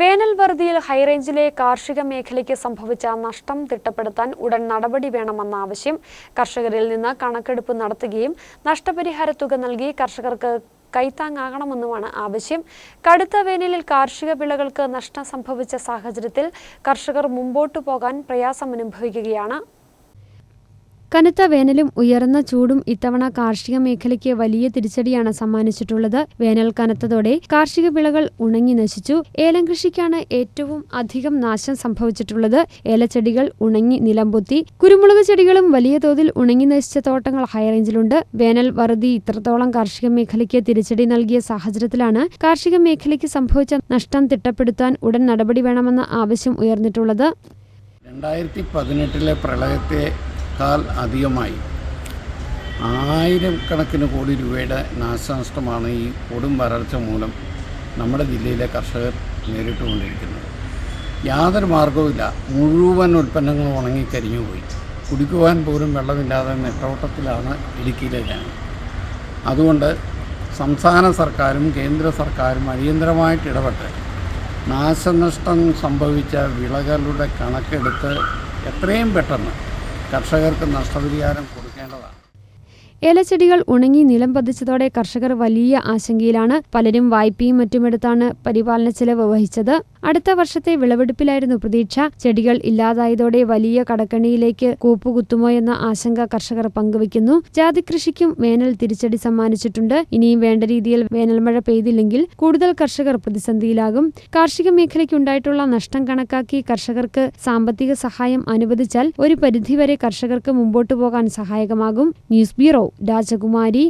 വേനൽ വറുതിയിൽ ഹൈറേഞ്ചിലെ കാർഷിക മേഖലയ്ക്ക് സംഭവിച്ച നഷ്ടം തിട്ടപ്പെടുത്താൻ ഉടൻ നടപടി വേണമെന്ന ആവശ്യം കർഷകരിൽ നിന്ന് കണക്കെടുപ്പ് നടത്തുകയും നഷ്ടപരിഹാര തുക നൽകി കർഷകർക്ക് കൈത്താങ്ങാകണമെന്നുമാണ് ആവശ്യം. കടുത്ത വേനലിൽ കാർഷിക വിളകൾക്ക് നഷ്ടം സംഭവിച്ച സാഹചര്യത്തിൽ കർഷകർ മുമ്പോട്ടു പോകാൻ പ്രയാസമനുഭവിക്കുകയാണ്. കനത്ത വേനലും ഉയർന്ന ചൂടും ഇത്തവണ കാർഷിക മേഖലയ്ക്ക് വലിയ തിരിച്ചടിയാണ് സമ്മാനിച്ചിട്ടുള്ളത്. വേനൽ കനത്തതോടെ കാർഷിക വിളകൾ ഉണങ്ങി നശിച്ചു. ഏലം കൃഷിക്കാണ് ഏറ്റവും അധികം നാശം സംഭവിച്ചിട്ടുള്ളത്. ഏലച്ചെടികൾ ഉണങ്ങി നിലംപൊത്തി കുരുമുളക് ചെടികളും വലിയ തോതിൽ ഉണങ്ങി നശിച്ച തോട്ടങ്ങൾ ഹൈറേഞ്ചിലുണ്ട് വേനൽ വറുതി ഇത്രത്തോളം കാർഷിക മേഖലയ്ക്ക് തിരിച്ചടി നൽകിയ സാഹചര്യത്തിലാണ് കാർഷിക മേഖലയ്ക്ക് സംഭവിച്ച നഷ്ടം തിട്ടപ്പെടുത്താൻ ഉടൻ നടപടി വേണമെന്ന ആവശ്യം ഉയർന്നിട്ടുള്ളത്. രണ്ടായിരത്തി പതിനെട്ടിലെ പ്രളയത്തെക്കാൾ അധികമായി. ആയിരം കണക്കിന് കോടി രൂപയുടെ നാശനഷ്ടമാണ് ഈ കൊടും വരൾച്ച മൂലം നമ്മുടെ ജില്ലയിലെ കർഷകർ നേരിട്ടുകൊണ്ടിരിക്കുന്നത്. യാതൊരു മാർഗവുമില്ല മുഴുവൻ ഉൽപ്പന്നങ്ങളും ഉണങ്ങിക്കരിഞ്ഞുപോയി കുടിക്കുവാൻ പോലും വെള്ളമില്ലാതെ നെട്ടോട്ടത്തിലാണ് ഇടുക്കിയിലെ ജനം. അതുകൊണ്ട് സംസ്ഥാന സർക്കാരും കേന്ദ്ര സർക്കാരും അടിയന്തരമായിട്ട് ഇടപെട്ട് നാശനഷ്ടം സംഭവിച്ച വിളകളുടെ കണക്കെടുത്ത് എത്രയും പെട്ടെന്ന് കർഷകർക്ക് നഷ്ടപരിഹാരം കൊടുക്കേണ്ടതാണ്. ഏലച്ചെടികൾ ഉണങ്ങി നിലം പതിച്ചതോടെ കർഷകർ വലിയ ആശങ്കയിലാണ്. പലരും വായ്പയും മറ്റുമെടുത്താണ് പരിപാലന ചെലവ് വഹിച്ചത്. അടുത്ത വർഷത്തെ വിളവെടുപ്പിലായിരുന്നു പ്രതീക്ഷ. ചെടികൾ ഇല്ലാതായതോടെ വലിയ കടക്കണിയിലേക്ക് കൂപ്പുകുത്തുമോ എന്ന ആശങ്ക കർഷകർ പങ്കുവയ്ക്കുന്നു. ജാതി കൃഷിക്കും വേനൽ തിരിച്ചടി സമ്മാനിച്ചിട്ടുണ്ട്. ഇനിയും വേണ്ട രീതിയിൽ വേനൽമഴ പെയ്തില്ലെങ്കിൽ കൂടുതൽ കർഷകർ പ്രതിസന്ധിയിലാകും. കാർഷിക മേഖലയ്ക്കുണ്ടായിട്ടുള്ള നഷ്ടം കണക്കാക്കി കർഷകർക്ക് സാമ്പത്തിക സഹായം അനുവദിച്ചാൽ ഒരു പരിധിവരെ കർഷകർക്ക് മുമ്പോട്ടു പോകാൻ സഹായകമാകും. ന്യൂസ് ബ്യൂറോ രാജകുമാരി.